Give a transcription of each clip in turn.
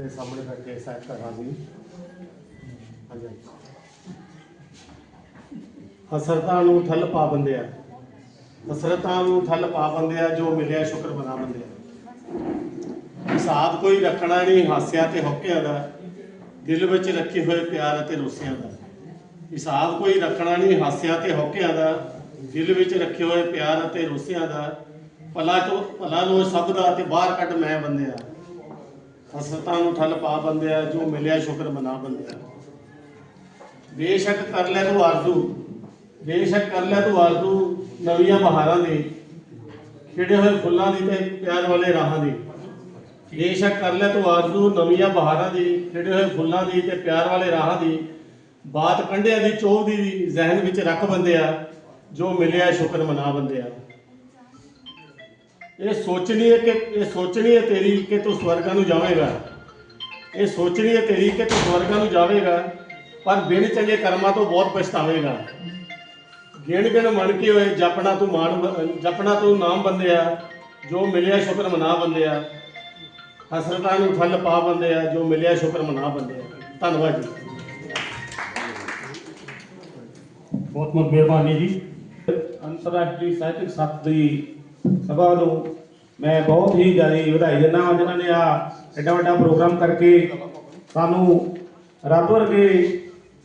ਦੇ ਸਾਹਮਣੇ ਬੈਠੇ ਸਾਹਿਬ ਕਰਾਂ ਜੀ ਹਾਂਜੀ। ਹਸਰਤਾਂ ਨੂੰ ਠੱਲ ਪਾ ਬੰਦਿਆ ਹਸਰਤਾਂ ਨੂੰ ਠੱਲ ਪਾ ਬੰਦਿਆ ਜੋ ਮਿਲਿਆ ਸ਼ੁਕਰ ਮਨਾ ਬੰਦਿਆ ਹਿਸਾਬ ਕੋਈ ਰੱਖਣਾ ਨਹੀਂ, ਹਾਸਿਆਂ ਤੇ ਹੌਕਿਆਂ ਦਾ। ਦਿਲ ਵਿੱਚ ਰੱਖੇ ਹੋਏ ਪਿਆਰ ਅਤੇ ਰੋਸਿਆਂ ਦਾ। ਹਿਸਾਬ ਕੋਈ ਰੱਖਣਾ ਨਹੀਂ, ਹਾਸਿਆਂ ਤੇ ਹੌਕਿਆਂ ਦਾ। ਦਿਲ ਵਿੱਚ ਰੱਖੇ ਹੋਏ ਪਿਆਰ ਅਤੇ ਰੋਸਿਆਂ ਦਾ। ਭਲਾ ਚੋ ਭਲਾ ਲੋ ਸਭ ਦਾ ਤੇ ਬਾਹਰ ਕੱਢ ਮੈਂ ਬੰਦਿਆ ਹਸਰਤਾਂ ਨੂੰ ਠੱਲ ਪਾ ਬੰਦਿਆ ਜੋ ਮਿਲਿਆ ਸ਼ੁਕਰ ਮਨਾ ਬੰਦਿਆ ਬੇਸ਼ੱਕ ਕਰ ਲੈ ਤੂੰ ਆਰਜ਼ੂ, ਬੇਸ਼ੱਕ ਕਰ ਲੈ ਤੂੰ ਆਰਜ਼ੂ ਨਵੀਆਂ ਬਹਾਰਾਂ ਦੀ, ਖਿੜੇ ਹੋਏ ਫੁੱਲਾਂ ਦੀ ਤੇ ਪਿਆਰ ਵਾਲੇ ਰਾਹਾਂ ਦੀ। ਬੇਸ਼ੱਕ ਕਰ ਲੈ ਤੂੰ ਆਰਜ਼ੂ ਨਵੀਆਂ ਬਹਾਰਾਂ ਦੀ, ਖਿੜੇ ਹੋਏ ਫੁੱਲਾਂ ਦੀ ਤੇ ਪਿਆਰ ਵਾਲੇ ਰਾਹਾਂ ਦੀ। ਬਾਤ ਕੰਢਿਆਂ ਦੀ, ਚੋਹ ਦੀ ਵੀ ਵਿੱਚ ਰੱਖ ਬੰਦਿਆ ਜੋ ਮਿਲਿਆ ਸ਼ੁਕਰ ਮਨਾ ਬੰਦਿਆ ਇਹ ਸੋਚਣੀ ਹੈ ਕਿ ਇਹ ਸੋਚਣੀ ਹੈ ਤੇਰੀ ਕਿ ਤੂੰ ਸਵਰਗਾਂ ਨੂੰ ਜਾਵੇਂਗਾ। ਇਹ ਸੋਚਣੀ ਹੈ ਤੇਰੀ ਕਿ ਤੂੰ ਸਵਰਗਾਂ ਨੂੰ ਜਾਵੇਂਗਾ, ਪਰ ਬਿਨ ਚੰਗੇ ਕਰਮਾਂ ਤੋਂ ਬਹੁਤ ਪਛਤਾਵੇਂਗਾ। ਗਿਣ ਗਿਣ ਮਣ ਕੇ ਹੋਏ, ਜਪਣਾ ਤੂੰ ਮਾਣ ਜਪਣਾ ਤੂੰ ਨਾਮ ਬੰਦਿਆ, ਜੋ ਮਿਲਿਆ ਸ਼ੁਕਰ ਮਨਾ ਬੰਦਿਆ। ਹਸਰਤਾਂ ਨੂੰ ਫਲ ਪਾ ਬੰਦਿਆ, ਜੋ ਮਿਲਿਆ ਸ਼ੁਕਰ ਮਨਾ ਬੰਦਿਆ। ਧੰਨਵਾਦ ਜੀ। ਬਹੁਤ ਬਹੁਤ ਮਿਹਰਬਾਨੀ ਜੀ। ਅੰਤਰਰਾਸ਼ਟਰੀ ਸਾਹਿਤਕ ਸੱਤ ਦੀ ਸਭਾ ਨੂੰ ਮੈਂ ਬਹੁਤ ਹੀ ਜ਼ਿਆਦਾ ਵਧਾਈ ਦਿੰਦਾ ਹਾਂ ਜਿਨ੍ਹਾਂ ਨੇ ਆ ਐਡਾ ਵੱਡਾ ਪ੍ਰੋਗਰਾਮ ਕਰਕੇ ਸਾਨੂੰ ਰੱਬ ਵਰਗੇ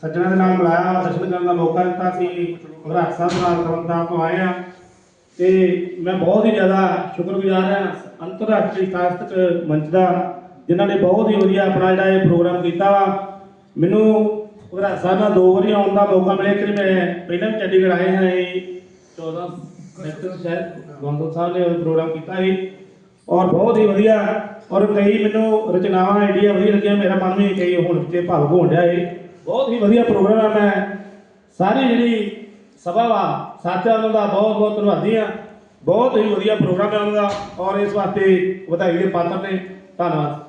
ਸੱਜਣਾ ਦੇ ਨਾਲ ਮਿਲਾਇਆ ਦਰਸ਼ਨ ਕਰਨ ਦਾ ਮੌਕਾ ਦਿੱਤਾ ਸੀ ਘਰਾਟ ਸਾਹਿਬ ਨਾਲ ਕਰਮਤਾਰ ਤੋਂ ਆਏ ਹਾਂ। ਤੇ ਮੈਂ ਬਹੁਤ ਹੀ ਜ਼ਿਆਦਾ ਸ਼ੁਕਰਗੁਜ਼ਾਰ ਹਾਂ ਅੰਤਰਰਾਸ਼ਟਰੀ ਸਾਹਿਤਕ ਮੰਚ ਦਾ, ਜਿਨ੍ਹਾਂ ਨੇ ਬਹੁਤ ਹੀ ਵਧੀਆ ਆਪਣਾ ਜਿਹੜਾ ਇਹ ਪ੍ਰੋਗਰਾਮ ਕੀਤਾ ਵਾ। ਮੈਨੂੰ ਘਰਾਟ ਸਾਹਿਬ ਨਾਲ ਦੋ ਵਾਰੀ ਆਉਣ ਦਾ ਮੌਕਾ ਮਿਲਿਆ ਕਿ ਮੈਂ ਪਹਿਲਾਂ ਵੀ ਚੰਡੀਗੜ੍ਹ ਆਏ ਹਾਂ ਇਹ 14 ਸੈਕਟਰ ਸ਼ਹਿਰ ਗੋਂਦਲ ਸਾਹਿਬ ਨੇ ਉਹ ਪ੍ਰੋਗਰਾਮ ਕੀਤਾ ਸੀ ਔਰ ਬਹੁਤ ਹੀ ਵਧੀਆ ਔਰ ਕਈ ਮੈਨੂੰ ਰਚਨਾਵਾਂ ਆਈਡੀਆ ਵਧੀਆ ਲੱਗੀਆਂ, ਮੇਰਾ ਮਨ ਵੀ ਕਈ ਹੁਣ ਤੇ ਭਾਵੁਕ ਹੋਣ ਡਿਆ ਇਹ ਬਹੁਤ ਹੀ ਵਧੀਆ ਪ੍ਰੋਗਰਾਮ ਹੈ ਮੈਂ ਸਾਰੀ ਜਿਹੜੀ ਸਭਾ ਵਾ ਸਾਥੀਆਂ ਉਹਨਾਂ ਦਾ ਬਹੁਤ ਬਹੁਤ ਧੰਨਵਾਦੀ ਆ। ਬਹੁਤ ਹੀ ਵਧੀਆ ਪ੍ਰੋਗਰਾਮ ਹੈ ਉਹਨਾਂ ਦਾ ਔਰ ਇਸ ਵਾਸਤੇ ਵਧਾਈ ਦੇ ਪਾਤਰ ਨੇ। ਧੰਨਵਾਦ।